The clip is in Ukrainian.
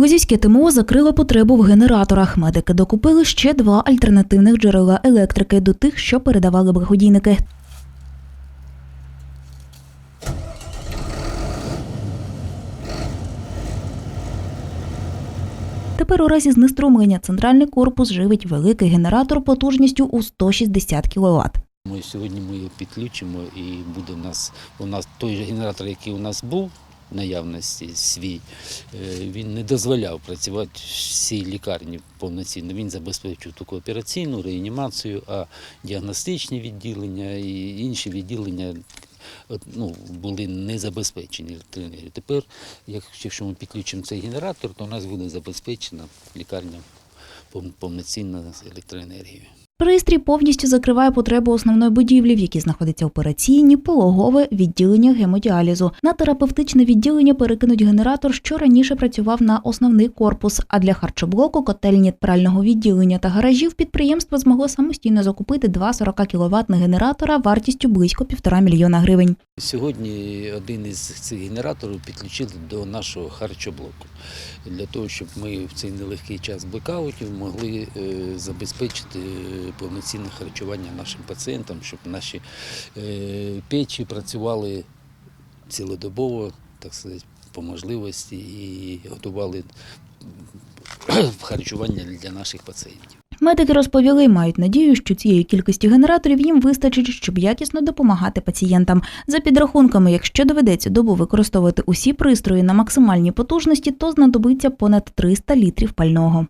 Лозівське ТМО закрило потребу в генераторах. Медики докупили ще два альтернативних джерела електрики до тих, що передавали благодійники. Тепер у разі знеструмлення центральний корпус живить великий генератор потужністю у 160 кВт. Ми сьогодні ми його підключимо і буде у нас у нас той же генератор, який у нас був наявності свій, е, він не дозволяв працювати всій лікарні повноцінно. Він забезпечив тільки операційну реанімацію, а діагностичні відділення і інші відділення. Ну, були не забезпечені електроенергією. Тепер, якщо ми підключимо цей генератор, то у нас буде забезпечена лікарня пов- повноцінна електроенергією. Пристрій повністю закриває потребу основної будівлі, в якій знаходиться операційні, пологове відділення гемодіалізу. На терапевтичне відділення перекинуть генератор, що раніше працював на основний корпус. А для харчоблоку, котельні прального відділення та гаражів підприємство змогло самостійно закупити два 40 кВт генератора вартістю близько півтора мільйона гривень. Сьогодні один із цих генераторів підключили до нашого харчоблоку для того, щоб ми в цей нелегкий час блекаутів могли е, забезпечити е, повноцінне харчування нашим пацієнтам, щоб наші е, печі працювали цілодобово, так сказати, по можливості і готували харчування для наших пацієнтів. Медики розповіли, мають надію, що цієї кількості генераторів їм вистачить, щоб якісно допомагати пацієнтам. За підрахунками, якщо доведеться добу використовувати усі пристрої на максимальній потужності, то знадобиться понад 300 літрів пального.